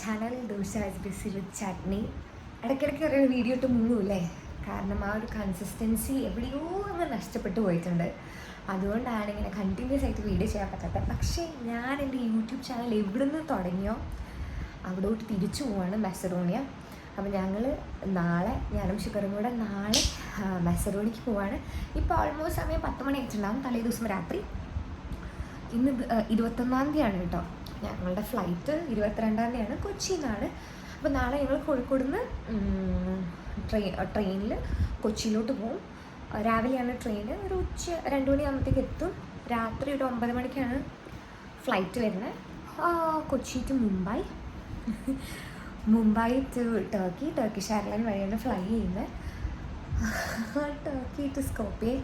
Channel dosa busy with chutney ഇടയ്ക്കിടയ്ക്ക് ഒരു video ഇട്ട് മുങ്ങൂല്ലേ കാരണം ആ ഒരു കൺസിസ്റ്റൻസി എവിടെയോ അങ്ങ് നഷ്ടപ്പെട്ടു പോയിട്ടുണ്ട്. അതുകൊണ്ടാണ് ഇങ്ങനെ കണ്ടിന്യൂസ് ആയിട്ട് വീഡിയോ ചെയ്യാൻ പറ്റാത്തത്. പക്ഷേ ഞാൻ എന്റെ യൂട്യൂബ് ചാനൽ എവിടെ നിന്ന് തുടങ്ങിയോ? അവിടോട്ട് തിരിച്ചു പോവാണ് മെസറോണിയ അപ്പോൾ ഞങ്ങൾ നാളെ ഞാനും ഷുഗറും കൂടെ നാളെ മെസറോണിക്ക് പോവാണ്. ഇപ്പോൾ ഓൾമോസ്റ്റ് സമയം പത്ത് മണി ആയിട്ടുണ്ടാകും തലേ ദിവസം രാത്രി. ഇന്ന് ഇരുപത്തൊന്നാം തീയതിയാണ് കേട്ടോ. ഞങ്ങളുടെ ഫ്ലൈറ്റ് ഇരുപത്തിരണ്ടാം തീയതിയാണ് കൊച്ചിയിൽ നിന്നാണ് അപ്പോൾ നാളെ ഞങ്ങൾ കോഴിക്കോട് നിന്ന് ട്രെയിൻ ട്രെയിനിൽ കൊച്ചിയിലോട്ട് പോകും രാവിലെയാണ് ട്രെയിൻ ഒരു ഉച്ച രണ്ട് മണിയാകുമ്പോഴത്തേക്ക് എത്തും. രാത്രി ഒരു ഒമ്പത് മണിക്കാണ് ഫ്ലൈറ്റ് വരുന്നത്. Kochi to Mumbai. Mumbai to Turkey Turkish airline വഴിയാണ് ഫ്ലൈ ചെയ്യുന്നത്. ടർക്കി ടു സ്കോപ്പിയെ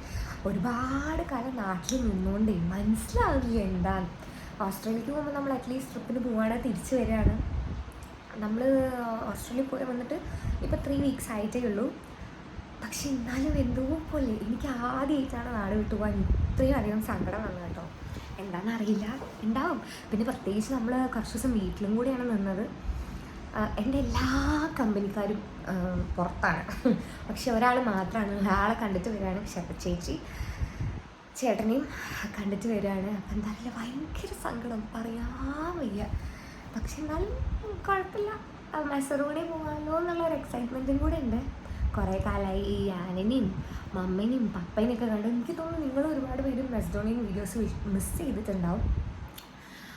ഒരുപാട് കാലം നാട്ടിൽ നിന്നുകൊണ്ടേ മനസ്സിലാവില്ല എന്താണ് ഓസ്ട്രേലിയക്ക് പോകുമ്പോൾ നമ്മൾ അറ്റ്ലീസ്റ്റ് ട്രിപ്പിന് പോവാണ് തിരിച്ചു വരികയാണ്. നമ്മൾ ഓസ്ട്രേലിയ പോയി വന്നിട്ട് ഇപ്പോൾ ത്രീ വീക്സ് ആയിട്ടേ ഉള്ളൂ. പക്ഷെ എന്നാലും എന്തോ പോലെ എനിക്ക് ആദ്യമായിട്ടാണ് നാട് വിട്ടു പോകാൻ ഇത്രയും അധികം സങ്കടം വന്നത് കേട്ടോ. എന്താണെന്ന് അറിയില്ല ഉണ്ടാവും പിന്നെ പ്രത്യേകിച്ച് നമ്മൾ കുറച്ച് ദിവസം വീട്ടിലും കൂടിയാണ് നിന്നത്. എന്റെ എല്ലാ കമ്പനിക്കാരും പുറത്താണ്. പക്ഷെ ഒരാൾ മാത്രമാണ് ഒരാളെ കണ്ടിട്ട് വരികയാണ് ചേച്ചി ചേട്ടനെയും കണ്ടിട്ട് വരികയാണ് അപ്പം എന്തായാലും ഭയങ്കര സങ്കടം. പറയാൻ വയ്യ. പക്ഷെ എന്നാലും കുഴപ്പമില്ല. മൈസൂർ കൂടെ പോകാമല്ലോ എന്നുള്ള ഒരു എക്സൈറ്റ്മെന്റും കൂടെ ഉണ്ട്. കുറേ കാലമായി ഈ ആനനെയും മമ്മനെയും പപ്പേനെയൊക്കെ കണ്ട് എനിക്ക് തോന്നുന്നു നിങ്ങൾ ഒരുപാട് പേര് മെസ്ഡോണിയും വീഡിയോസ് മിസ് ചെയ്തിട്ടുണ്ടാവും.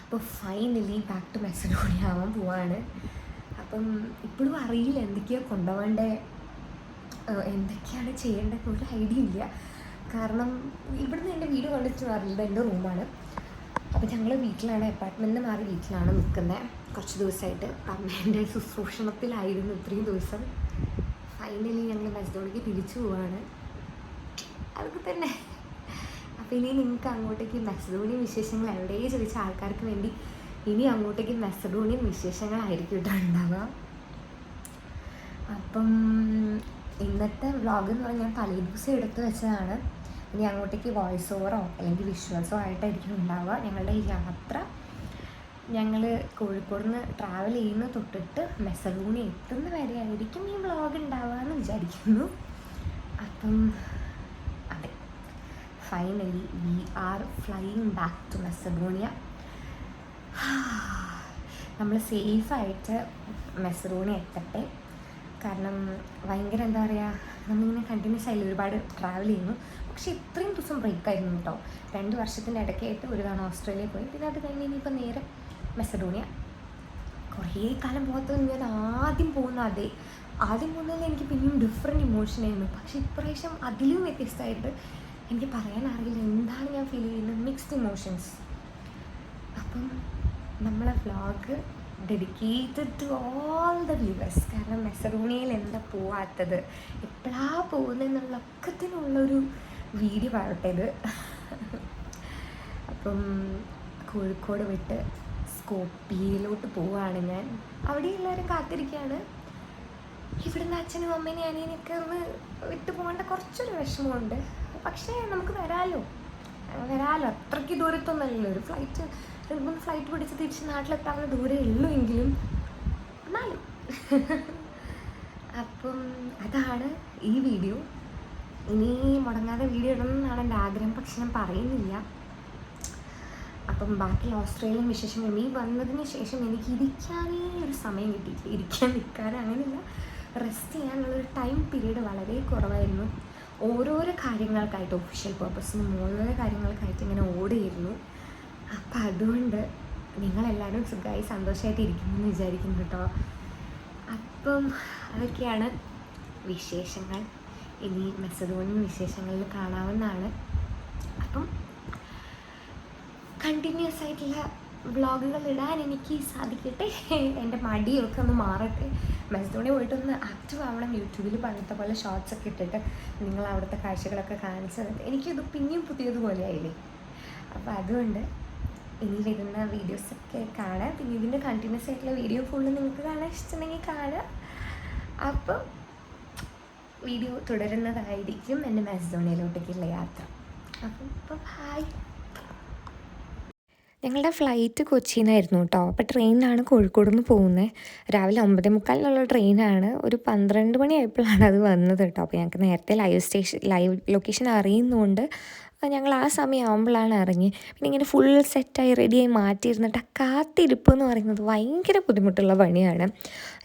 അപ്പോൾ ഫൈനലി ബാക്ക് ടു മെസ്ഡോണിയ ആവാൻ പോവാണ്. അപ്പം ഇപ്പോഴും അറിയില്ല എന്തൊക്കെയാണ് കൊണ്ടുപോകേണ്ടത് എന്തൊക്കെയാണ് ചെയ്യേണ്ടത് ഒരു ഐഡിയ ഇല്ല. കാരണം ഇവിടുന്ന് എന്റെ വീട് കണ്ടിട്ട് അറിയില്ല എന്റെ റൂമാണ് അപ്പോൾ ഞങ്ങൾ വീട്ടിലാണ് അപ്പാർട്ട്മെന്റിൽ മാറി വീട്ടിലാണ് നിൽക്കുന്നത് കുറച്ച് ദിവസമായിട്ട് അമ്മേന്റെ ശുശ്രൂഷണത്തിലായിരുന്നു ഇത്രയും ദിവസം. ഫൈനലി ഞങ്ങൾ മെസ്ഡോണിക്ക് തിരിച്ചു പോവാണ്. അതൊക്കെ തന്നെ. അപ്പോൾ ഇനി നിങ്ങൾക്ക് അങ്ങോട്ടേക്ക് മെസ്സഡോണിയും വിശേഷങ്ങൾ എവിടെ ചോദിച്ച ആൾക്കാർക്ക് വേണ്ടി ഇനി അങ്ങോട്ടേക്ക് മെസഡോണിയൻ വിശേഷങ്ങളായിരിക്കും കേട്ടോ ഉണ്ടാവുക. അപ്പം ഇന്നത്തെ വ്ളോഗ് എന്ന് പറഞ്ഞാൽ തലേ ദിവസം എടുത്തു വെച്ചതാണ്. ഇനി അങ്ങോട്ടേക്ക് വോയിസ് ഓവറോ അല്ലെങ്കിൽ വിഷ്വൽസോ ആയിട്ടായിരിക്കും ഉണ്ടാവുക. ഞങ്ങളുടെ യാത്ര ഞങ്ങൾ കോഴിക്കോട് നിന്ന് ട്രാവൽ ചെയ്യുന്ന തൊട്ടിട്ട് മെസ്സഡോണി എത്തുന്ന വരെ ആയിരിക്കും ഈ വ്ളോഗ് ഉണ്ടാവുക എന്ന് വിചാരിക്കുന്നു. അപ്പം finally we are flying back to Macedonia നമ്മൾ സേഫായിട്ട് മെസറോണി എത്തട്ടെ. കാരണം ഭയങ്കര എന്താ പറയുക നമ്മളിങ്ങനെ കണ്ടിന്യൂസ് ആയി ഒരുപാട് ട്രാവൽ ചെയ്യുന്നു. പക്ഷേ ഇത്രയും ദിവസം ബ്രേക്ക് ആയിരുന്നു കേട്ടോ രണ്ട് വർഷത്തിന്റെ ഇടയ്ക്കായിട്ട് ഒരു തവണ ഓസ്ട്രേലിയ പോയി. പിന്നെ അത് കഴിഞ്ഞ് ഇനിയിപ്പോൾ നേരെ മെസഡോണിയ കുറേ കാലം പോകാത്തത് ഞാൻ ആദ്യം പോകുന്ന അതേ ആദ്യം പോകുന്നതിൽ എനിക്ക് പിന്നെയും ഡിഫറെന്റ് ഇമോഷൻ ആയിരുന്നു. പക്ഷേ ഇപ്രാവശ്യം അതിലും വ്യത്യസ്തമായിട്ട് എനിക്ക് പറയാൻ അറിയില്ല. എന്താണ് ഞാൻ ഫീൽ ചെയ്യുന്നത്? മിക്സ്ഡ് ഇമോഷൻസ് അപ്പം നമ്മളെ vlog dedicated to all the viewers കാരണം മെസറൂണിയിൽ എന്താ പോവാത്തത്? എപ്പോഴാ പോകുന്നതെന്നുള്ള ഒക്കത്തിനുള്ളൊരു വീഡിയോ പറയട്ടെ ഇത്. അപ്പം കോഴിക്കോട് വിട്ട് സ്കോപ്പിയിലോട്ട് പോവുകയാണ് ഞാൻ. അവിടെ എല്ലാവരും കാത്തിരിക്കുകയാണ്. ഇവിടുന്ന് അച്ഛനും അമ്മേനെയും അനിയനൊക്കെ ഒന്ന് വിട്ടു പോകേണ്ട കുറച്ചൊരു വിഷമമുണ്ട്. പക്ഷേ നമുക്ക് വരാമല്ലോ വരാമല്ലോ അത്രയ്ക്ക് ദൂരത്തൊന്നുമല്ലല്ലോ. ഒരു ഫ്ലൈറ്റ് രണ്ട് ഫ്ലൈറ്റ് പിടിച്ച് തിരിച്ച് നാട്ടിലെത്താവുന്ന ദൂരെ ഉള്ളൂ എങ്കിലും. എന്നാലും. അപ്പം അതാണ് ഈ വീഡിയോ. ഇനി മുടങ്ങാതെ വീഡിയോ ഇടണം എന്നാണ് എന്റെ ആഗ്രഹം. പക്ഷെ ഞാൻ പറയുന്നില്ല. അപ്പം ബാക്കി ഓസ്ട്രേലിയൻ വിശേഷം നീ വന്നതിന് ശേഷം എനിക്ക് ഇരിക്കാനേ ഒരു സമയം കിട്ടിയിട്ടില്ല. ഇരിക്കാൻ നിൽക്കാൻ അങ്ങനെയില്ല. റെസ്റ്റ് ചെയ്യാനുള്ളൊരു ടൈം പീരീഡ് വളരെ കുറവായിരുന്നു. ഓരോരോ കാര്യങ്ങൾക്കായിട്ട് ഒഫീഷ്യൽ പർപ്പസിനും ഓരോരോ കാര്യങ്ങൾക്കായിട്ട് ഇങ്ങനെ ഓടിയിരുന്നു. അപ്പം അതുകൊണ്ട് നിങ്ങളെല്ലാവരും സുഖമായി സന്തോഷമായിട്ട് ഇരിക്കുന്നു എന്ന് വിചാരിക്കുന്നു കേട്ടോ അപ്പം അതൊക്കെയാണ് വിശേഷങ്ങൾ. ഇനി മെസ്സതുകൊണ്ടും വിശേഷങ്ങളിൽ കാണാവുന്നതാണ്. അപ്പം കണ്ടിന്യൂസ് ആയിട്ടുള്ള വ്ളോഗുകൾ ഇടാൻ എനിക്ക് സാധിക്കട്ടെ? എന്റെ മടിയൊക്കെ ഒന്ന് മാറട്ടെ. മെസ്ഡോണി പോയിട്ടൊന്ന് ആക്റ്റീവ് ആവണം. യൂട്യൂബിൽ പണ്ടത്തെ പോലെ ഷോർട്സ് ഒക്കെ ഇട്ടിട്ട് നിങ്ങൾ അവിടുത്തെ കാഴ്ചകളൊക്കെ കാണിച്ചത് എനിക്കിത് പിന്നെയും പുതിയതുപോലെ ആയില്ലേ? അപ്പോൾ അതുകൊണ്ട് ഇനി വരുന്ന വീഡിയോസൊക്കെ കാണാം. പിന്നെ ഇതിന്റെ കണ്ടിന്യൂസ് ആയിട്ടുള്ള വീഡിയോ ഫുള്ള് നിങ്ങൾക്ക് കാണാൻ ഇഷ്ടമുണ്ടെങ്കിൽ കാണാം. അപ്പം വീഡിയോ തുടരുന്നതായിരിക്കും എന്റെ മാസഡോണിയയിലോട്ടേക്കുള്ള യാത്ര. അപ്പം ഇപ്പം ഹായ് ഞങ്ങളുടെ ഫ്ലൈറ്റ് കൊച്ചിയിൽ നിന്നായിരുന്നു കേട്ടോ അപ്പോൾ ട്രെയിനിലാണ് കോഴിക്കോട് നിന്ന് പോകുന്നത് രാവിലെ ഒമ്പതേ മുക്കാലിനുള്ള ട്രെയിനാണ് ഒരു പന്ത്രണ്ട് മണിയായപ്പോഴാണ് അത് വന്നത് കേട്ടോ അപ്പോൾ ഞങ്ങൾക്ക് നേരത്തെ ലൈവ് സ്റ്റേഷൻ ലൈവ് ലൊക്കേഷൻ അറിയുന്നതുകൊണ്ട് ഞങ്ങൾ ആ സമയമാകുമ്പോഴാണ് ഇറങ്ങി പിന്നെ ഇങ്ങനെ ഫുൾ സെറ്റായി റെഡിയായി മാറ്റിയിരുന്നിട്ട് ആ കാത്തിരിപ്പ് എന്ന് പറയുന്നത് ഭയങ്കര ബുദ്ധിമുട്ടുള്ള പണിയാണ്.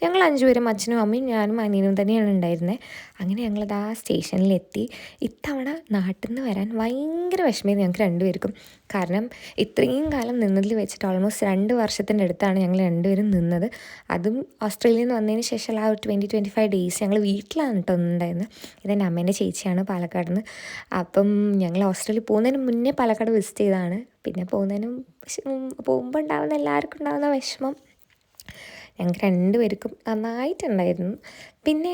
ഞങ്ങൾ അഞ്ചുപേരും അച്ഛനും അമ്മയും ഞാനും അനിയനും തന്നെയാണ് ഉണ്ടായിരുന്നത് അങ്ങനെ ഞങ്ങളത് ആ സ്റ്റേഷനിലെത്തി. ഇത്തവണ നാട്ടിൽ നിന്ന് വരാൻ ഭയങ്കര വിഷമം ഞങ്ങൾക്ക് രണ്ടുപേർക്കും. കാരണം ഇത്രയും കാലം നിന്നതിൽ വെച്ചിട്ട് ഓൾമോസ്റ്റ് രണ്ട് വർഷത്തിന്റെ അടുത്താണ് ഞങ്ങൾ രണ്ടുപേരും നിന്നത്. അതും ഓസ്ട്രേലിയയിൽ നിന്ന് വന്നതിന് ശേഷം ആ ഒരു ട്വന്റി ട്വന്റി ഫൈവ് ഡേയ്സ് ഞങ്ങൾ വീട്ടിലാണ് കേട്ടോ ഉണ്ടായിരുന്നത് ഇതെന്റെ അമ്മേന്റെ ചേച്ചിയാണ് പാലക്കാട് നിന്ന്. അപ്പം ഞങ്ങൾ ഓസ്ട്രേലിയ പോകുന്നതിന് മുന്നേ പാലക്കാട് വിസിറ്റ് ചെയ്തതാണ്. പിന്നെ പോകുന്നതിനും പോകുമ്പോൾ ഉണ്ടാകുന്ന എല്ലാവർക്കും ഉണ്ടാകുന്ന വിഷമം. ഞങ്ങൾക്ക് രണ്ടുപേർക്കും നന്നായിട്ടുണ്ടായിരുന്നു. പിന്നെ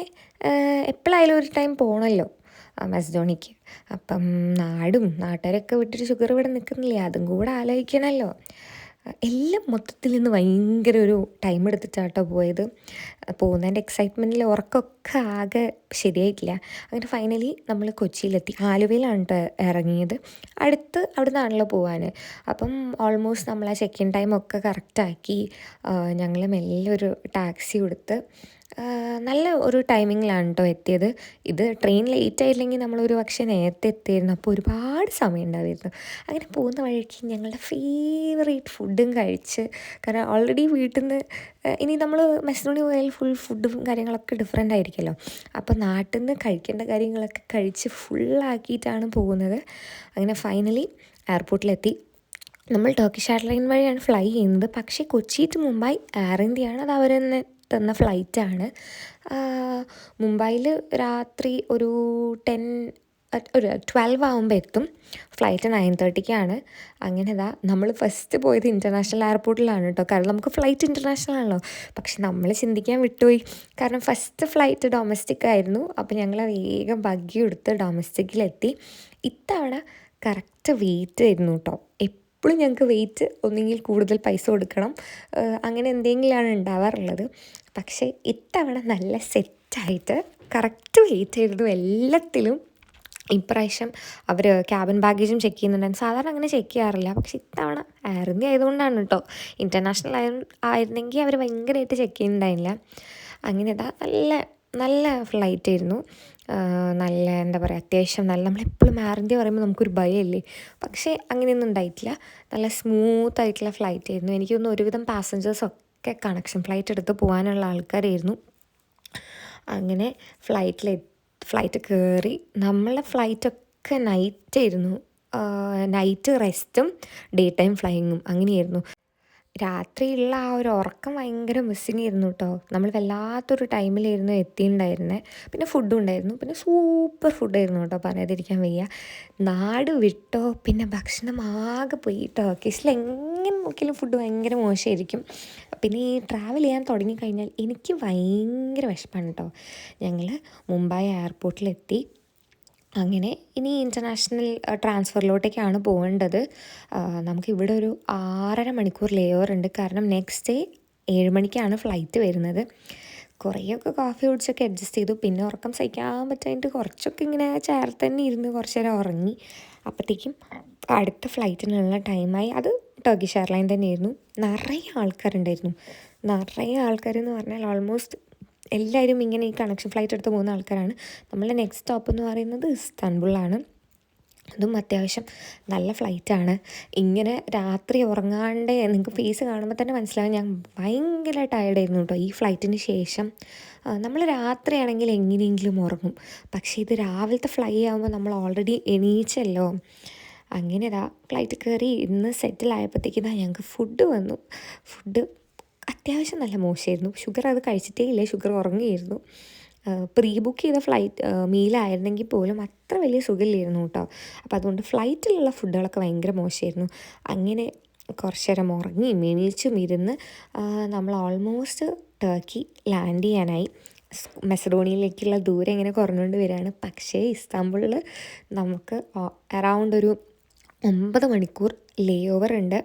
എപ്പോഴായാലും ഒരു ടൈം പോകണമല്ലോ മസ്ഡോണിക്ക് അപ്പം നാടും നാട്ടുകാരൊക്കെ വിട്ടിട്ട് ഷുഗർ ഇവിടെ നിൽക്കുന്നില്ലേ അതും കൂടെ ആലോചിക്കണമല്ലോ എല്ലാം മൊത്തത്തിൽ നിന്ന് ഭയങ്കര ഒരു ടൈം എടുത്തിട്ടാട്ടോ പോയത്. പോകുന്നതിന്റെ എക്സൈറ്റ്മെന്റിൽ ഉറക്കമൊക്കെ ആകെ ശരിയായിട്ടില്ല. അങ്ങനെ ഫൈനലി നമ്മൾ കൊച്ചിയിലെത്തി. ആലുവയിലാണ് ഇറങ്ങിയത്. അടുത്ത് അവിടെ നിന്നാണല്ലോ പോവാൻ അപ്പം ഓൾമോസ്റ്റ് നമ്മൾ ആ ചെക്ക് ഇൻ ടൈമൊക്കെ കറക്റ്റാക്കി ഞങ്ങൾ മെല്ലെ ഒരു ടാക്സി കൊടുത്ത് നല്ല ഒരു ടൈമിങ്ങിലാണ് കേട്ടോ എത്തിയത്. ഇത് ട്രെയിൻ ലേറ്റ് ആയില്ലെങ്കിൽ നമ്മളൊരു പക്ഷേ നേരത്തെ എത്തിയിരുന്നു അപ്പോൾ ഒരുപാട് സമയം ഉണ്ടായിരുന്നു അങ്ങനെ പോകുന്ന വഴിക്ക് ഞങ്ങളുടെ ഫേവറേറ്റ് ഫുഡും കഴിച്ച്. കാരണം ഓൾറെഡി വീട്ടിൽ നിന്ന് ഇനി നമ്മൾ മെസ്സിനോണി പോയാൽ ഫുൾ ഫുഡും കാര്യങ്ങളൊക്കെ ഡിഫറെന്റ് ആയിരിക്കുമല്ലോ അപ്പോൾ നാട്ടിൽ നിന്ന് കഴിക്കേണ്ട കാര്യങ്ങളൊക്കെ കഴിച്ച് ഫുള്ളാക്കിയിട്ടാണ് പോകുന്നത്. അങ്ങനെ ഫൈനലി എയർപോർട്ടിലെത്തി. നമ്മൾ ടോക്കി എയർലൈൻ വഴിയാണ് ഫ്ലൈ ചെയ്യുന്നത്. പക്ഷേ കൊച്ചി ടു മുംബൈ എയർ ഇന്ത്യയാണ്. അത് അവർ തന്നെ തന്ന ഫ്ലൈറ്റാണ്. മുംബൈയിൽ രാത്രി ഒരു ടെൻ ഒരു ട്വൽവ് ആകുമ്പോൾ എത്തും. ഫ്ലൈറ്റ് നയൻ തേർട്ടിക്കാണ് അങ്ങനെ ഇതാ നമ്മൾ ഫസ്റ്റ് പോയത് ഇന്റർനാഷണൽ എയർപോർട്ടിലാണ് കേട്ടോ കാരണം നമുക്ക് ഫ്ലൈറ്റ് ഇന്റർനാഷണൽ ആണല്ലോ. പക്ഷെ നമ്മൾ ചിന്തിക്കാൻ വിട്ടുപോയി. കാരണം ഫസ്റ്റ് ഫ്ലൈറ്റ് ഡൊമസ്റ്റിക് ആയിരുന്നു. അപ്പോൾ ഞങ്ങൾ വേഗം ബഗ്ഗി എടുത്ത് ഡൊമസ്റ്റിക്കിലെത്തി ഇത്തവണ കറക്റ്റ് വെയിറ്റ് ആയിരുന്നു കേട്ടോ എപ്പോഴും ഞങ്ങൾക്ക് വെയിറ്റ് ഒന്നെങ്കിൽ കൂടുതൽ പൈസ കൊടുക്കണം. അങ്ങനെ എന്തെങ്കിലുമാണ് ഉണ്ടാവാറുള്ളത്. പക്ഷേ ഇത്തവണ നല്ല സെറ്റായിട്ട് കറക്റ്റ് വെയിറ്റ് ആയിരുന്നു എല്ലാത്തിലും. ഇപ്രാവശ്യം അവർ ക്യാബിൻ ബാഗേജും ചെക്ക് ചെയ്യുന്നുണ്ടായിരുന്നു. സാധാരണ അങ്ങനെ ചെക്ക് ചെയ്യാറില്ല. പക്ഷെ ഇത്തവണ എയർ ഇന്ത്യ ആയതുകൊണ്ടാണ് കേട്ടോ ഇന്റർനാഷണൽ ആയ ആയിരുന്നെങ്കിൽ അവർ ഭയങ്കരമായിട്ട് ചെക്ക് ചെയ്യുന്നുണ്ടായില്ല അങ്ങനെ ഇതാ നല്ല നല്ല ഫ്ലൈറ്റ് ആയിരുന്നു. നല്ല എന്താ പറയുക അത്യാവശ്യം നല്ല നമ്മളെപ്പോഴും എയർ ഇന്ത്യ പറയുമ്പോൾ നമുക്കൊരു ഭയമല്ലേ പക്ഷേ അങ്ങനെയൊന്നും ഉണ്ടായിട്ടില്ല. നല്ല സ്മൂത്ത് ആയിട്ടുള്ള ഫ്ലൈറ്റ് ആയിരുന്നു. എനിക്ക് തോന്നുന്നു ഒരുവിധം പാസഞ്ചേഴ്സൊക്കെ കണക്ഷൻ ഫ്ലൈറ്റ് എടുത്ത് പോകാനുള്ള ആൾക്കാരായിരുന്നു. അങ്ങനെ ഫ്ലൈറ്റിൽ ഫ്ലൈറ്റ് കയറി നമ്മളെ ഫ്ലൈറ്റൊക്കെ നൈറ്റായിരുന്നു നൈറ്റ് റെസ്റ്റും ഡേ ടൈം ഫ്ലൈയിങ്ങും അങ്ങനെയായിരുന്നു. രാത്രിയുള്ള ആ ഒരു ഉറക്കം ഭയങ്കര മിസ്സിങ് ആയിരുന്നു കേട്ടോ നമ്മൾ വല്ലാത്തൊരു ടൈമിലായിരുന്നു എത്തിയിട്ടുണ്ടായിരുന്നത് പിന്നെ ഫുഡും ഉണ്ടായിരുന്നു. പിന്നെ സൂപ്പർ ഫുഡായിരുന്നു കേട്ടോ പറയാതിരിക്കാൻ വയ്യ. നാട് വിട്ടോ പിന്നെ ഭക്ഷണം ആകെ പോയി ടർക്കിഷിൽ എങ്ങനെ നോക്കിയാലും ഫുഡ് ഭയങ്കര മോശമായിരിക്കും പിന്നെ ഈ ട്രാവൽ ചെയ്യാൻ തുടങ്ങിക്കഴിഞ്ഞാൽ എനിക്ക് ഭയങ്കര വിഷമാണ് കേട്ടോ ഞങ്ങൾ മുംബൈ എയർപോർട്ടിലെത്തി അങ്ങനെ ഇനി ഇന്റർനാഷണൽ ട്രാൻസ്ഫറിലോട്ടേക്കാണ് പോകേണ്ടത് നമുക്ക് ഇവിടെ ഒരു ആറര മണിക്കൂർ ലേ ഓവർ ഉണ്ട്. കാരണം നെക്സ്റ്റ് ഡേ ഏഴ് മണിക്കാണ് ഫ്ലൈറ്റ് വരുന്നത്. കുറേയൊക്കെ കോഫി കുടിച്ചൊക്കെ അഡ്ജസ്റ്റ് ചെയ്തു. പിന്നെ ഉറക്കം സഹിക്കാൻ പറ്റാനായിട്ട് കുറച്ചൊക്കെ ഇങ്ങനെ ചേർത്ത് തന്നെ ഇരുന്ന് കുറച്ച് നേരം ഉറങ്ങി. അപ്പോഴത്തേക്കും അടുത്ത ഫ്ലൈറ്റിനുള്ള ടൈമായി അത് ടർക്കിഷ് എയർലൈൻ തന്നെയായിരുന്നു. നിറയെ ആൾക്കാരുണ്ടായിരുന്നു. നിറയെ ആൾക്കാരെന്ന് പറഞ്ഞാൽ ഓൾമോസ്റ്റ് എല്ലാവരും ഇങ്ങനെ ഈ കണക്ഷൻ ഫ്ലൈറ്റ് എടുത്ത് പോകുന്ന ആൾക്കാരാണ്. നമ്മളെ നെക്സ്റ്റ് സ്റ്റോപ്പ് എന്ന് പറയുന്നത് ഇസ്താൻബുളാണ്. അതും അത്യാവശ്യം നല്ല ഫ്ലൈറ്റാണ് ഇങ്ങനെ രാത്രി ഉറങ്ങാണ്ട് നിങ്ങൾക്ക് ഫേസ് കാണുമ്പോൾ തന്നെ മനസ്സിലാകും ഞാൻ ഭയങ്കര ടയർഡായിരുന്നു കേട്ടോ ഈ ഫ്ലൈറ്റിന് ശേഷം. നമ്മൾ രാത്രിയാണെങ്കിൽ എങ്ങനെയെങ്കിലും ഉറങ്ങും. പക്ഷേ ഇത് രാവിലത്തെ ഫ്ലൈ ആകുമ്പോൾ നമ്മൾ ഓൾറെഡി എണീച്ചല്ലോ. അങ്ങനെ ഇതാ ഫ്ലൈറ്റ് കയറി ഇന്ന് സെറ്റിലായപ്പോഴത്തേക്ക് ഞങ്ങൾക്ക് ഫുഡ് വന്നു. ഫുഡ് അത്യാവശ്യം നല്ല മോശമായിരുന്നു. ഷുഗർ അത് കഴിച്ചിട്ടേ ഇല്ല ഷുഗർ ഉറങ്ങിയിരുന്നു. പ്രീ ബുക്ക് ചെയ്ത ഫ്ലൈറ്റ് മീലായിരുന്നെങ്കിൽ പോലും അത്ര വലിയ സുഖമില്ലായിരുന്നു കേട്ടോ. അപ്പോൾ അതുകൊണ്ട് ഫ്ലൈറ്റിലുള്ള ഫുഡുകളൊക്കെ ഭയങ്കര മോശമായിരുന്നു. അങ്ങനെ കുറച്ച് നേരം ഉറങ്ങി എണീച്ചും ഇരുന്ന് നമ്മൾ ഓൾമോസ്റ്റ് ടർക്കി ലാൻഡ് ചെയ്യാനായി. മെസഡോണിയയിലേക്കുള്ള ദൂരം ഇങ്ങനെ കുറഞ്ഞുകൊണ്ട് വരികയാണ്. പക്ഷേ ഇസ്താംബുളിൽ നമുക്ക് അറൗണ്ട് ഒരു ഒമ്പത് മണിക്കൂർ ലേ ഓവർ ഉണ്ട്.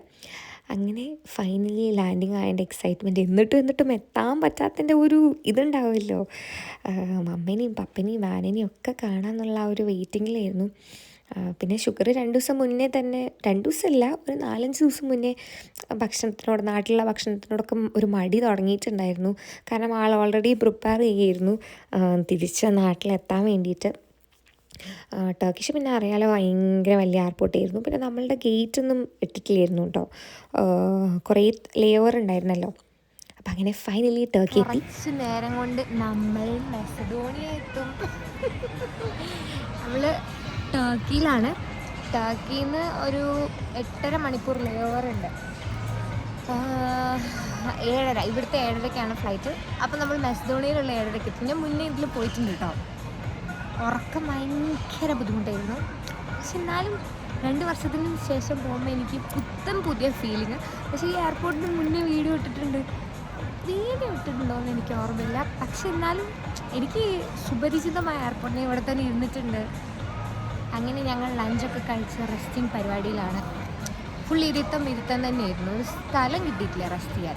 അങ്ങനെ ഫൈനലി ലാൻഡിങ് ആയതിന്റെ എക്സൈറ്റ്മെന്റ് എന്നിട്ടും എന്നിട്ടും എത്താൻ പറ്റാത്തതിന്റെ ഒരു ഇതുണ്ടാവുമല്ലോ. മമ്മേനെയും പപ്പനെയും വാനനെയും ഒക്കെ കാണാമെന്നുള്ള ആ ഒരു വെയിറ്റിങ്ങിലായിരുന്നു പിന്നെ ഷുഗർ രണ്ട് ദിവസം മുന്നേ തന്നെ രണ്ട് ദിവസമല്ല ഒരു നാലഞ്ച് ദിവസം മുന്നേ ഭക്ഷണത്തിനോട് നാട്ടിലുള്ള ഭക്ഷണത്തിനോടൊക്കെ ഒരു മടി തുടങ്ങിയിട്ടുണ്ടായിരുന്നു. കാരണം ആൾ ഓൾറെഡി പ്രിപ്പയർ ചെയ്യായിരുന്നു തിരിച്ച് നാട്ടിലെത്താൻ വേണ്ടിയിട്ട്. ടർക്കിഷ് പിന്നെ അറിയാലോ ഭയങ്കര വലിയ എയർപോർട്ടായിരുന്നു പിന്നെ നമ്മളുടെ ഗേറ്റ് ഒന്നും ഇട്ടിട്ടില്ലായിരുന്നു കേട്ടോ കുറേ ലേവർ ഉണ്ടായിരുന്നല്ലോ. അപ്പം അങ്ങനെ ഫൈനലി ടർക്കി എത്തി. നേരം കൊണ്ട് നമ്മൾ മെസഡോണിയ എത്തും. നമ്മൾ ടർക്കിയിലാണ് ടർക്കിയിൽ നിന്ന് ഒരു എട്ടര മണിക്കൂർ ലേവർ ഉണ്ട്. ഏഴര. ഇവിടുത്തെ ഏഴരയ്ക്കാണ് ഫ്ലൈറ്റ് അപ്പം നമ്മൾ മെസ്ഡോണിയിലുള്ള ഏഴരയ്ക്ക് പിന്നെ മുന്നേ ഇതിൽ പോയിട്ടുണ്ട് കേട്ടോ ഉറക്കം ഭയങ്കര ബുദ്ധിമുട്ടായിരുന്നു. പക്ഷെ എന്നാലും രണ്ട് വർഷത്തിന് ശേഷം പോകുമ്പോൾ എനിക്ക് പുത്തൻ പുതിയ ഫീലിങ് പക്ഷേ ഈ എയർപോർട്ടിന് മുന്നേ വീഡിയോ ഇട്ടിട്ടുണ്ട്. വീഡിയോ ഇട്ടിട്ടുണ്ടോ എന്ന് എനിക്ക് ഓർമ്മയില്ല. പക്ഷെ എന്നാലും എനിക്ക് സുപരിചിതമായ എയർപോർട്ടിനെ ഇവിടെ തന്നെ ഇരുന്നിട്ടുണ്ട്. അങ്ങനെ ഞങ്ങൾ ലഞ്ചൊക്കെ കഴിച്ച റെസ്റ്റിംഗ് പരിപാടിയിലാണ്. ഫുൾ ഇരുത്തം ഇരുത്തം തന്നെയായിരുന്നു. ഒരു സ്ഥലം കിട്ടിയിട്ടില്ല റെസ്റ്റ് ചെയ്യാൻ.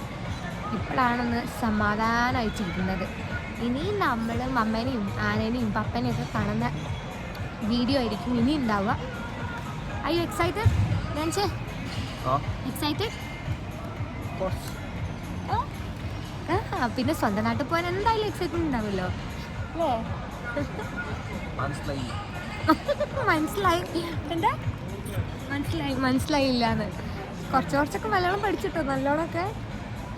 ഇപ്പോഴാണെന്ന് സമാധാനമായിട്ടിരിക്കുന്നത് ഇനി നമ്മളും അമ്മനെയും ആനേനെയും പപ്പനെയും ഒക്കെ കാണുന്ന വീഡിയോ ആയിരിക്കും ഇനി ഉണ്ടാവുക. I you excited lunch excited ആ. പിന്നെ സ്വന്തം നാട്ടിൽ പോകാൻ എന്തായാലും എക്സൈറ്റ്മെന്റ് ഉണ്ടാവുമല്ലോ. അല്ലേ? മനസ്സിലായി. എന്താ? മനസ്സിലായി മനസ്സിലായില്ലാന്ന്. കുറച്ച് കുറച്ചൊക്കെ മലയാളം പഠിച്ചിട്ടോ നല്ലോണമൊക്കെ.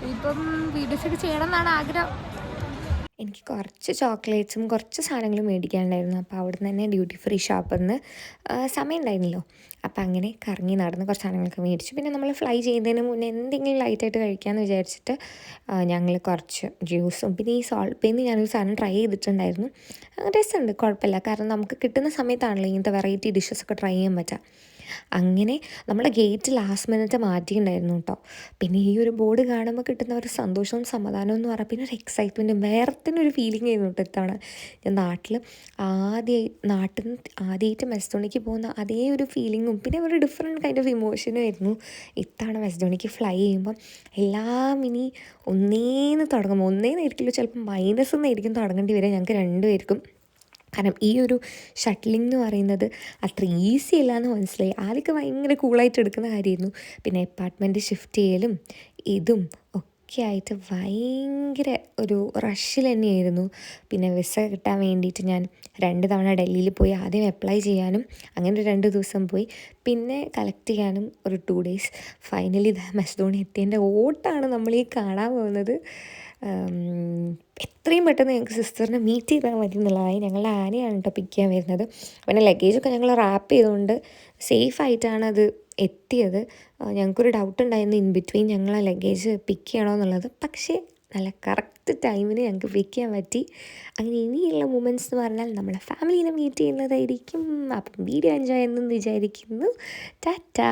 ഇപ്പം വീഡിയോസൊക്കെ ചെയ്യണം എന്നാണ് ആഗ്രഹം. എനിക്ക് കുറച്ച് ചോക്ലേറ്റ്സും കുറച്ച് സാധനങ്ങളും മേടിക്കാനുണ്ടായിരുന്നു. അപ്പോൾ അവിടെ നിന്ന് തന്നെ ഡ്യൂട്ടി ഫ്രീ ഷോപ്പിൽ നിന്ന് സമയം ഉണ്ടായിരുന്നല്ലോ അപ്പോൾ അങ്ങനെ കറങ്ങി നടന്ന് കുറച്ച് സാധനങ്ങളൊക്കെ മേടിച്ചു. പിന്നെ നമ്മൾ ഫ്ലൈ ചെയ്യുന്നതിന് മുന്നേ എന്തെങ്കിലും ലൈറ്റായിട്ട് കഴിക്കാമെന്ന് വിചാരിച്ചിട്ട് ഞങ്ങൾ കുറച്ച് ജ്യൂസും പിന്നെ ഈ സോൾട്ട് പെയിന്ന് ഞാനൊരു സാധനം ട്രൈ ചെയ്തിട്ടുണ്ടായിരുന്നു. രസമുണ്ട് കുഴപ്പമില്ല. കാരണം നമുക്ക് കിട്ടുന്ന സമയത്താണല്ലോ ഇങ്ങനത്തെ വെറൈറ്റി ഡിഷസ് ഒക്കെ ട്രൈ ചെയ്യാൻ പറ്റുക. അങ്ങനെ നമ്മുടെ ഗേറ്റ് ലാസ്റ്റ് മിനിറ്റ് മാറ്റിയിട്ടുണ്ടായിരുന്നു കേട്ടോ. പിന്നെ ഈ ഒരു ബോർഡ് കാണുമ്പോൾ കിട്ടുന്ന ഒരു സന്തോഷവും സമാധാനവും എന്ന് പറഞ്ഞാൽ പിന്നെ ഒരു എക്സൈറ്റ്മെന്റ് വേറെ തന്നെ ഒരു ഫീലിംഗ് ആയിരുന്നു കേട്ടോ ഇത്തവണ. ഞാൻ നാട്ടിൽ ആദ്യ നാട്ടിൽ നിന്ന് ആദ്യമായിട്ട് മെസ്ഡോണിക്ക് പോകുന്ന അതേ ഒരു ഫീലിങ്ങും പിന്നെ ഒരു ഡിഫറെന്റ് കൈൻഡ് ഓഫ് ഇമോഷനും ആയിരുന്നു. ഇത്തവണ മെസ്ഡോണിക്ക് ഫ്ലൈ ചെയ്യുമ്പം എല്ലാം ഇനി ഒന്നേന്ന് തുടങ്ങും. ഒന്നേന്നായിരിക്കില്ല ചിലപ്പോൾ മൈനസ് എന്നായിരിക്കും തുടങ്ങേണ്ടി വരിക ഞങ്ങൾക്ക് രണ്ടുപേർക്കും. കാരണം ഈ ഒരു ഷട്ടിലിംഗ് എന്ന് പറയുന്നത് അത്ര ഈസി അല്ല എന്ന് മനസ്സിലായി. ആദ്യമൊക്കെ ഭയങ്കര കൂളായിട്ട് എടുക്കുന്ന കാര്യമായിരുന്നു. പിന്നെ അപ്പാർട്ട്മെന്റ് ഷിഫ്റ്റ് ചെയ്യലും ഇതും ഒക്കെ ആയിട്ട് ഭയങ്കര ഒരു റഷിൽ തന്നെയായിരുന്നു. പിന്നെ വിസ കിട്ടാൻ വേണ്ടിയിട്ട് ഞാൻ രണ്ട് തവണ ഡൽഹിയിൽ പോയി ആദ്യം അപ്ലൈ ചെയ്യാനും അങ്ങനെ രണ്ട് ദിവസം പോയി. പിന്നെ കളക്ട് ചെയ്യാനും ഒരു ടു ഡേയ്സ് ഫൈനലി മെസ്ഡോണി എത്തിയതിന്റെ ഓട്ടാണ് നമ്മൾ ഈ കാണാൻ പോകുന്നത്. എത്രയും പെട്ടെന്ന് ഞങ്ങൾക്ക് സിസ്റ്ററിനെ മീറ്റ് ചെയ്താൽ മതി എന്നുള്ളതായി ഞങ്ങളുടെ ആനയാണ് കേട്ടോ പിക്ക് ചെയ്യാൻ വരുന്നത്. പിന്നെ ലഗേജൊക്കെ ഞങ്ങൾ റാപ്പ് ചെയ്തുകൊണ്ട് സേഫ് ആയിട്ടാണ് അത് എത്തിയത്. ഞങ്ങൾക്കൊരു ഡൗട്ട് ഉണ്ടായിരുന്നു ഇൻ ബിറ്റ്വീൻ ഞങ്ങൾ ആ ലഗേജ് പിക്ക് ചെയ്യണോ എന്നുള്ളത്. പക്ഷേ നല്ല കറക്റ്റ് ടൈമിന് ഞങ്ങൾക്ക് പിക്ക് ചെയ്യാൻ പറ്റി. അങ്ങനെ ഇനിയുള്ള മൂമെന്റ്സ് എന്ന് പറഞ്ഞാൽ നമ്മളെ ഫാമിലീനെ മീറ്റ് ചെയ്യുന്നതായിരിക്കും. അപ്പം വീഡിയോ എൻജോയ് എന്നും വിചാരിക്കുന്നു. ടാറ്റാ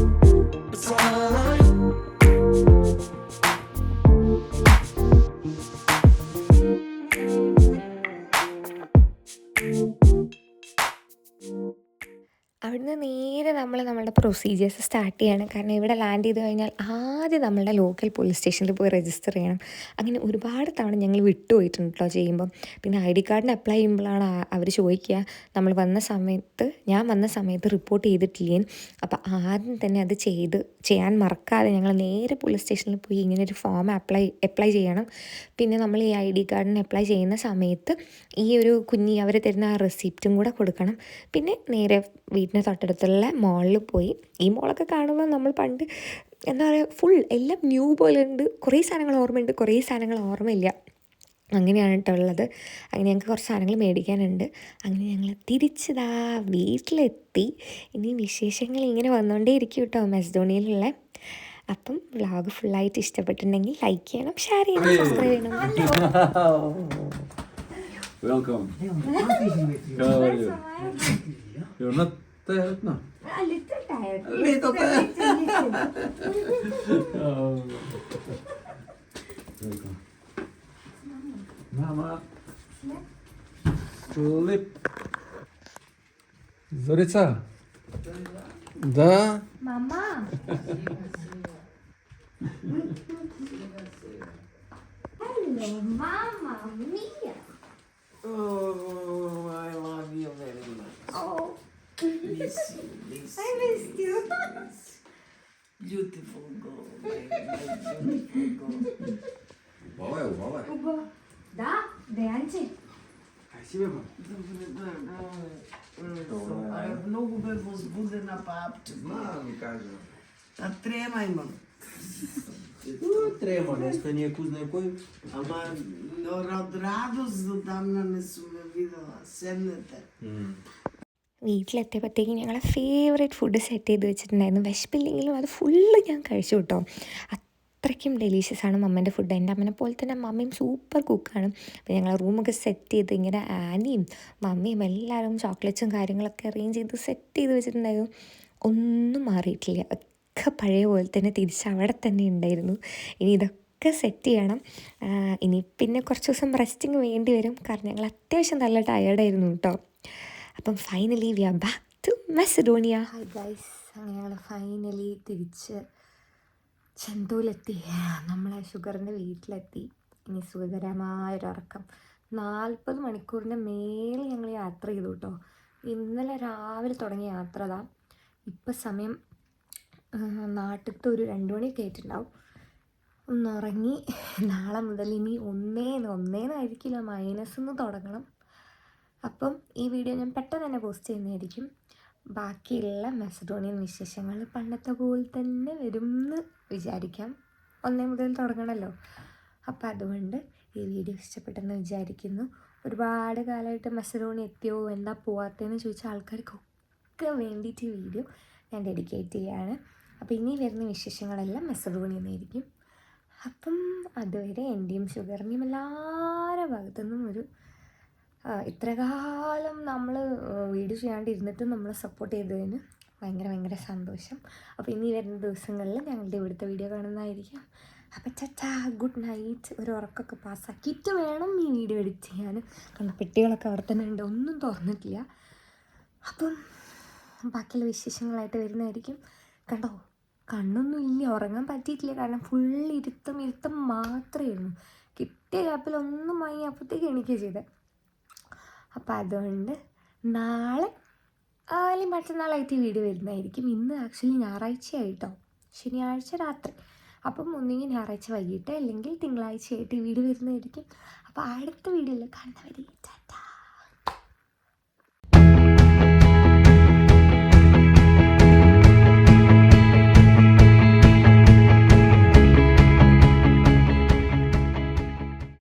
പ്രൊസീജിയേഴ്സ് സ്റ്റാർട്ട് ചെയ്യണം. കാരണം ഇവിടെ ലാൻഡ് ചെയ്ത് കഴിഞ്ഞാൽ ആദ്യം നമ്മളുടെ ലോക്കൽ പോലീസ് സ്റ്റേഷനിൽ പോയി രജിസ്റ്റർ ചെയ്യണം. അങ്ങനെ ഒരുപാട് തവണ ഞങ്ങൾ വിട്ടുപോയിട്ടുണ്ട് കേട്ടോ ചെയ്യുമ്പം. പിന്നെ ഐ ഡി കാർഡിന് അപ്ലൈ ചെയ്യുമ്പോഴാണ് അവർ ചോദിക്കുക നമ്മൾ വന്ന സമയത്ത് ഞാൻ വന്ന സമയത്ത് റിപ്പോർട്ട് ചെയ്തിട്ടില്ലേ? അപ്പോൾ ആദ്യം തന്നെ അത് ചെയ്ത് ചെയ്യാൻ മറക്കാതെ ഞങ്ങൾ നേരെ പോലീസ് സ്റ്റേഷനിൽ പോയി ഇങ്ങനെ ഒരു ഫോം അപ്ലൈ അപ്ലൈ ചെയ്യണം. പിന്നെ നമ്മൾ ഈ ഐ ഡി കാർഡിന് അപ്ലൈ ചെയ്യുന്ന സമയത്ത് ഈ ഒരു കുഞ്ഞി അവർ തരുന്ന ആ റെസിപ്റ്റും കൂടെ കൊടുക്കണം. പിന്നെ നേരെ വീട്ടിന് തൊട്ടടുത്തുള്ള മോളിൽ പോയി ഈ മോളൊക്കെ കാണുമ്പോൾ നമ്മൾ പണ്ട് എന്താ പറയുക ഫുൾ എല്ലാം ന്യൂ പോലെ ഉണ്ട് കുറേ സാധനങ്ങൾ ഓർമ്മയുണ്ട്. കുറേ സാധനങ്ങൾ ഓർമ്മയില്ല. അങ്ങനെയാണ് കേട്ടോ ഉള്ളത്. അങ്ങനെ ഞങ്ങൾക്ക് കുറച്ച് സാധനങ്ങൾ മേടിക്കാനുണ്ട്. അങ്ങനെ ഞങ്ങൾ തിരിച്ചതാ വീട്ടിലെത്തി. ഇനി വിശേഷങ്ങൾ ഇങ്ങനെ വന്നുകൊണ്ടേ ഇരിക്കും കേട്ടോ മെസ്ഡോണിയിലുള്ള അപ്പം വ്ളോഗ് ഫുള്ളായിട്ട് ഇഷ്ടപ്പെട്ടിട്ടുണ്ടെങ്കിൽ ലൈക്ക് ചെയ്യണം ഷെയർ ചെയ്യണം സബ്സ്ക്രൈബ് ചെയ്യണം. You? You're tired now? Little tired. Oh. Welcome. Um, Mama. Sleep. Zorica. Да. Mama. Hello, Mama Mia. Oh, I love you very much. Oh, Miss you, miss I you. missed you. Beautiful girl, my, my beautiful girl. Бавай, бавай. Да, Деянче. Красивый был. Добре, добре. добре. Много бе возбудена папче. Мам, кажа. А трема имам. Ну, Трема, нещо ние кузне кой. Ама от радост до дамна не съм ме видела. Седнете. വീട്ടിലെത്തിയപ്പോഴത്തേക്കും ഞങ്ങളെ favourite food set ചെയ്ത് വെച്ചിട്ടുണ്ടായിരുന്നു. വിശപ്പില്ലെങ്കിലും അത് full ഞാൻ കഴിച്ചു കേട്ടോ. അത്രയ്ക്കും delicious ആണ് മമ്മേന്റെ food എന്റെ അമ്മനെ പോലെ തന്നെ മമ്മയും സൂപ്പർ കുക്കാണ് അപ്പോൾ ഞങ്ങളെ റൂമൊക്കെ സെറ്റ് ചെയ്ത് ഇങ്ങനെ ആനിയും മമ്മിയും എല്ലാവരും ചോക്ലേറ്റ്സും കാര്യങ്ങളൊക്കെ അറേഞ്ച് ചെയ്ത് സെറ്റ് ചെയ്ത് വെച്ചിട്ടുണ്ടായിരുന്നു. ഒന്നും മാറിയിട്ടില്ല. ഒക്കെ പഴയ പോലെ തന്നെ തിരിച്ച് അവിടെ തന്നെ ഉണ്ടായിരുന്നു. ഇനി ഇതൊക്കെ സെറ്റ് ചെയ്യണം. ഇനി പിന്നെ കുറച്ച് ദിവസം റെസ്റ്റിങ് വേണ്ടി വരും. കാരണം ഞങ്ങൾ അത്യാവശ്യം നല്ല ടയേർഡായിരുന്നു കേട്ടോ. അപ്പം finally we are back to Macedonia hi guys അങ്ങനെയാണ് ഫൈനലി തിരിച്ച് ചെന്തൂലെത്തി. നമ്മളെ ഷുഗറിന്റെ വീട്ടിലെത്തി. ഇനി സുഖകരമായൊരുറക്കം. നാൽപ്പത് മണിക്കൂറിന്റെ മേലെ ഞങ്ങൾ യാത്ര ചെയ്തു കേട്ടോ ഇന്നലെ രാവിലെ തുടങ്ങിയ യാത്ര അതാ. ഇപ്പം സമയം നാട്ടിലത്തെ ഒരു രണ്ട് മണിയൊക്കെ ആയിട്ടുണ്ടാവും ഒന്നുറങ്ങി നാളെ മുതൽ ഇനി ഒന്നേന്ന് ഒന്നേന്നായിരിക്കില്ല. മൈനസ് നിന്ന് തുടങ്ങണം. അപ്പം ഈ വീഡിയോ ഞാൻ പെട്ടെന്ന് തന്നെ പോസ്റ്റ് ചെയ്യുന്നതായിരിക്കും. ബാക്കിയുള്ള മെസഡോണിയൻ വിശേഷങ്ങൾ പണ്ടത്തെ പോലെ തന്നെ വരും വിചാരിക്കാം. ഒന്നേ മുതൽ തുടങ്ങണമല്ലോ അപ്പം അതുകൊണ്ട് ഈ വീഡിയോ ഇഷ്ടപ്പെട്ടെന്ന് വിചാരിക്കുന്നു. ഒരുപാട് കാലമായിട്ട് മെസഡോണി എത്തിയോ? എന്താ പോവാത്തതെന്ന് ചോദിച്ച ആൾക്കാർക്കൊക്കെ വേണ്ടിയിട്ട് വീഡിയോ ഞാൻ ഡെഡിക്കേറ്റ് ചെയ്യാണ് അപ്പോൾ ഇനി വരുന്ന വിശേഷങ്ങളെല്ലാം മെസഡോണി എന്നായിരിക്കും അപ്പം അതുവരെ എന്റെയും ഷുഗറിന്റെയും എല്ലാവരുടെ ഭാഗത്തുനിന്നും ഒരു ആ, ഇത്ര കാലം നമ്മൾ വീഡിയോ ചെയ്യാണ്ടിരുന്നിട്ട് നമ്മളെ സപ്പോർട്ട് ചെയ്തതിന് ഭയങ്കര ഭയങ്കര സന്തോഷം. അപ്പോൾ ഇനി വരുന്ന ദിവസങ്ങളിൽ ഞങ്ങളുടെ ഇവിടുത്തെ വീഡിയോ കാണുന്നതായിരിക്കും. അപ്പം ചച്ചാ ഗുഡ് നൈറ്റ് ഒരു ഉറക്കമൊക്കെ പാസ്സാക്കിയിട്ട് വേണം ഈ വീഡിയോ എഡിറ്റ് ചെയ്യാൻ. കാരണം പെട്ടികളൊക്കെ അവിടെ തന്നെ ഉണ്ട് ഒന്നും തുറന്നിട്ടില്ല. അപ്പം ബാക്കിയുള്ള വിശേഷങ്ങളായിട്ട് വരുന്നതായിരിക്കും. കണ്ടോ? കണ്ണൊന്നും ഇല്ല ഉറങ്ങാൻ പറ്റിയിട്ടില്ല. കാരണം ഫുൾ ഇരുത്തം ഇരുത്തം മാത്രമേ ഉള്ളൂ. കിട്ടിയ ഗ്യാപ്പിലൊന്നും വാങ്ങി അപ്പോഴത്തേക്ക് എണീക്കുക ചെയ്തത് അപ്പോൾ അതുകൊണ്ട് നാളെ അല്ലെങ്കിൽ മറ്റന്നാളായിട്ട് വീഡിയോ വരുന്നതായിരിക്കും. ഇന്ന് ആക്ച്വലി ഞായറാഴ്ചയായിട്ടോ. ശനിയാഴ്ച രാത്രി. അപ്പം ഒന്നുകിൽ ഞായറാഴ്ച വൈകിട്ട് അല്ലെങ്കിൽ തിങ്കളാഴ്ചയായിട്ട് വീഡിയോ വരുന്നതായിരിക്കും. അപ്പോൾ അടുത്ത വീഡിയോയിൽ കാണുന്നവരെ ടാറ്റാ.